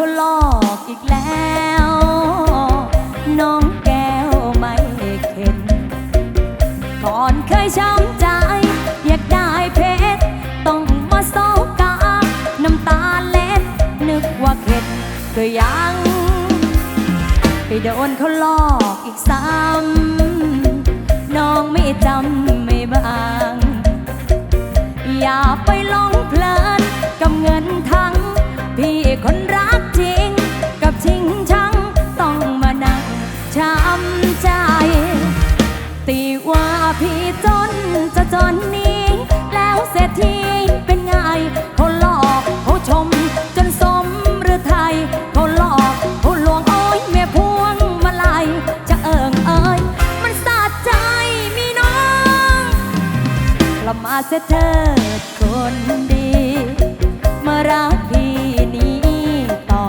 เขาหลอกอีกแล้ว น้องแก้วไม่เข็ดก่อนเคยช้ำใจ อยากได้เพชร ต้องมาโซกา น้ำตาเล็ด นึกว่าเข็ดก็ยัง ไปโดนเขาหลอกอีกซ้ำน้องไม่จำไม่บาง อย่าไปหลง เสียเถิดคนดี มารักพี่นี้ต่อ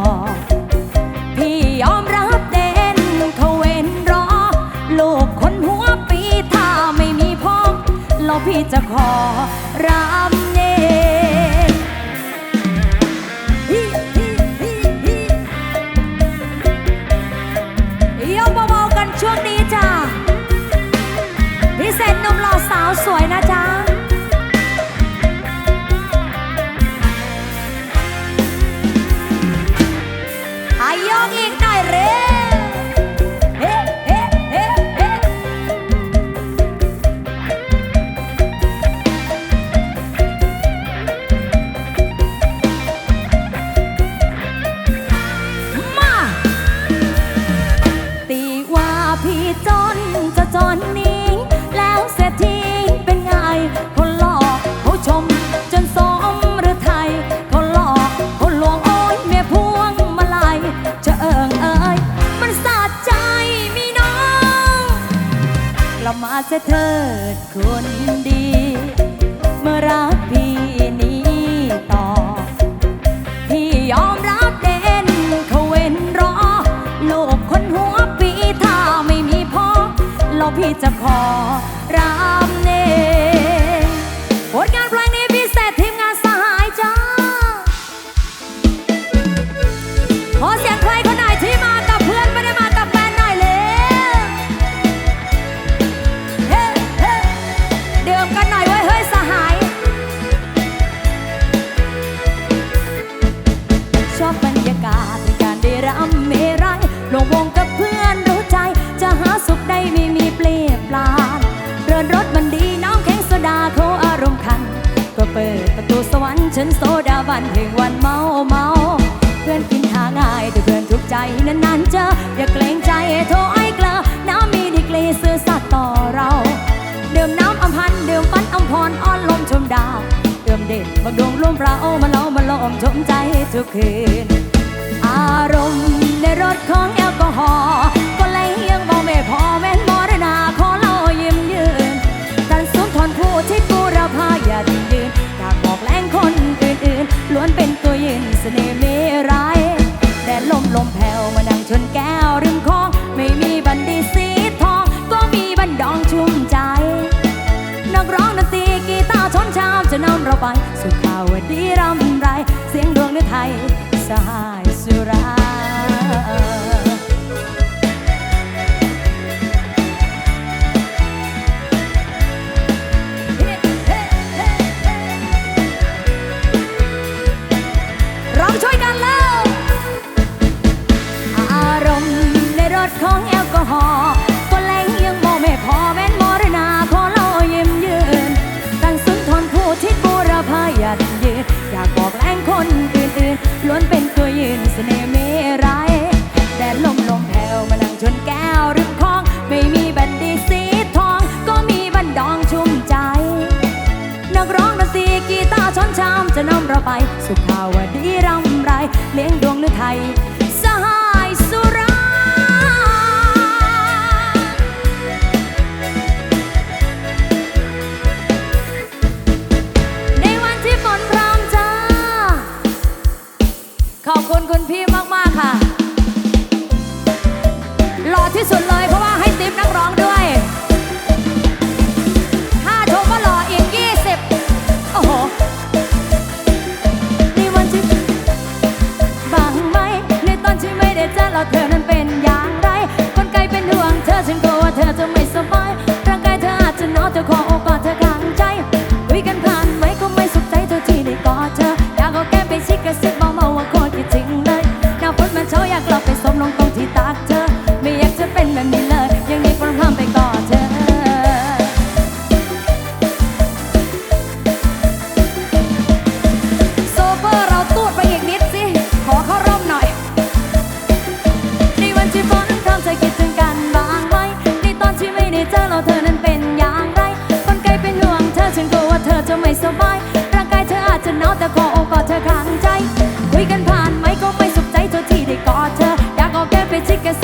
พี่ยอมรับเด่นเขาเวนรอ ลูกคนหัวปีถ้าไม่มีพ่อแล้วพี่จะขอรำเนยกเบาๆกันช่วงนี้จ้าพิเศษนมหล่อสาวสวยนะ เสียเถิดคนดี เมื่อรักพี่นี้ต่อ พี่ยอมรับเด่นเขาเว้นรอลูกคนหัวปีถ้าไม่มีพ่อเราพี่จะขอ ทุกคืน อารมณ์ในรถของแอลกอฮอล์ก็เลยยังบอกไม่พอแม่นมรณาขอเล่ายิ้มยืนกันสุนทรผู้ที่กูราพาอย่าทิ้งยืนอยากบอกแรงคนอื่นๆล้วนเป็นตัวยืนเสน่ห์เมร้ายแต่ลมลมแผ่วมานั่งชนแก้วริมคลองไม่มีบันดีสีทอง ก็มีบันดองชุ่มใจนักร้องดนตรีกีตาร์ชนชามจะนำเราไป สุขาวดีรำไร เสียงดวงในไทยสหายสุราร้องช่วยกันแล้วอารมณ์ในรถของแอลกอฮอล์ก็แรงยังมองไม่พอ จะนำเราไป สุขาวดีร่ำไร เลี้ยงดวงหรือไทย เธอฉันกลัวเธอจะไม่ ไม่สบาย ร่างกายเธออาจจะหนาวแต่ขอโอกาสเธอขังใจ คุยกันผ่านไหมก็ไม่สุขใจเท่ที่ได้กอดเธออยากเอาแก้ไปชิดกัน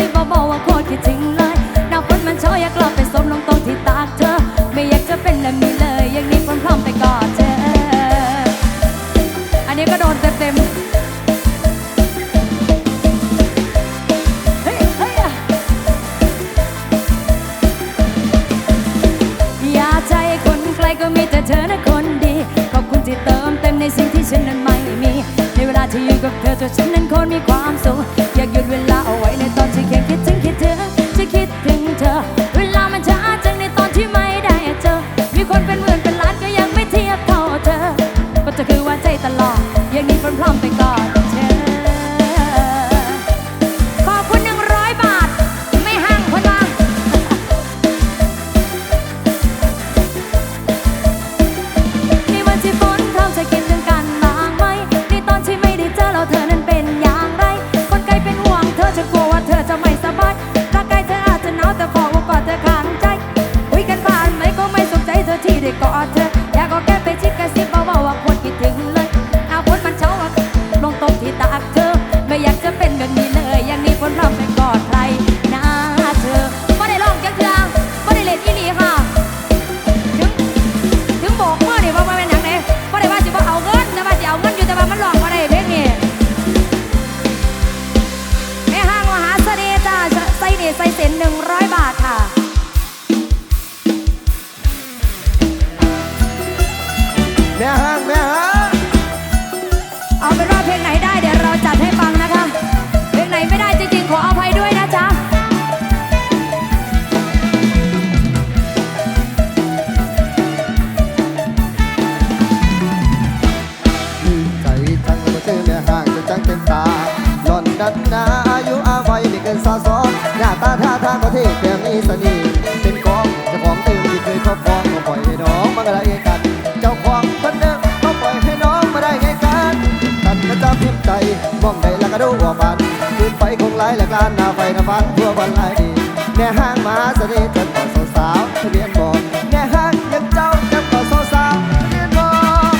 ะดูกออกบันคืนไฟคงไหลและกลานหน้าไฟหน้าฟันทั่ววันไหลดีแม่ห้างมาเสน่ห์จนต่อสาวทะเบียนบอกแม่ห้างยังเจ้าจังต่อสาวทะเบียนบอก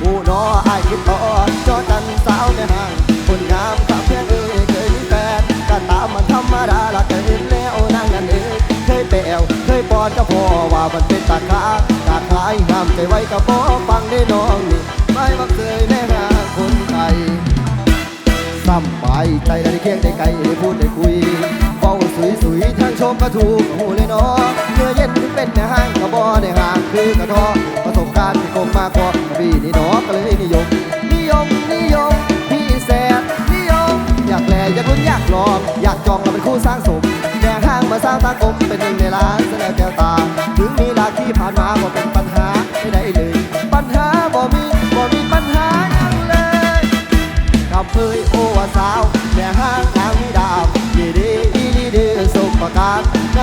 ผู้นออายคิดอ่อจอจันสาวแม่ห้างคนงามสาวเพียงเอ้ยเคยมีแฟนก็ตามมันธรรมดาละเคยเนแล้วนางนั่นเองเคยแปลวเคยปอนก็พอว่ามันเป็นตาขาตาขายงามใจไว้กับพอฟังได้น้องนี่ไม่บังเคยแำไปใจได้เคียงได้ไกลได้พูดได้คุยเฝ้าสวยสวยทางชมก็ถูกหูเลยเนาะเมื่อเย็นถึงเป็นแม่ห้างกระบอได้ห่างคือกระทอประสบการณ์ที่คมมากกว่าพี่นี่นอก็เลยนิยม นิยมนิยมพี่แสนนิยม อยากแลอยากลุ้นอยากหลอมอยากจองเราเป็นคู่สร้างสมแม่ห้างมาสร้างตากลมเป็นหนึ่งในร้าน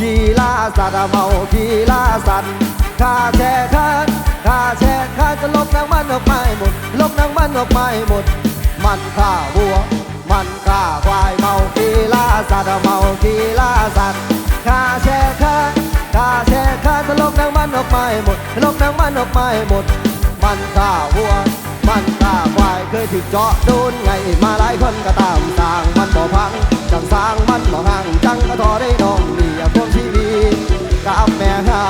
ขี่ลาสัตว์เมาขี่ลาสัตว์ข้าแช่ข้าข้าแช่ข้าจะลบนางมันออกไปหมด ลบนางมันออกไปหมด มันข้าวัว มันข้าควายเมาขี่ลาสัตว์เมาขี่ลาสัตว์ข้าแช่ข้าข้าแช่ข้าจะลบนางมันออกไปหมด ลบนางมันออกไปหมด มันข้าวัว มันข้าควายเคยถึงเจาะโดน ไงมาหลายคนก็ตามสร้างมันบ่พังจังสร้างมันบ่ห่างจังก็ทอได้น้องเดียบคนชีวิตกับแม่ข้า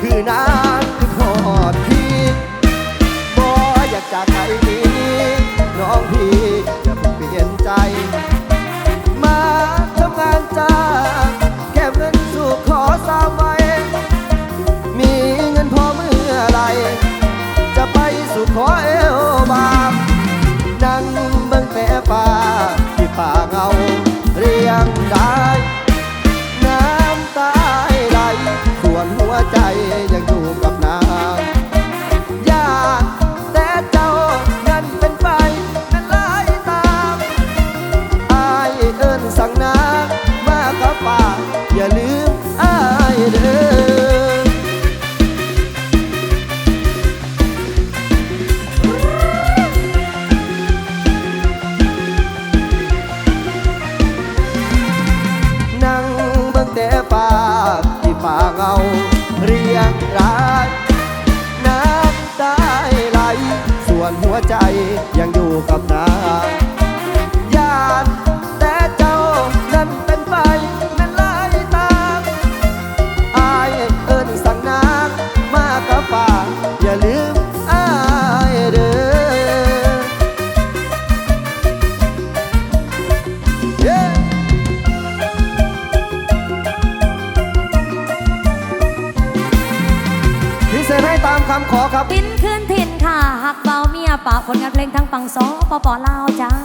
คือน้ำ ฝาผลงานเพลงทั้งฝั่งสปปลาวจ้า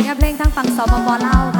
ผลงานเพลงทางฝั่งสอบปปลาวค่ะ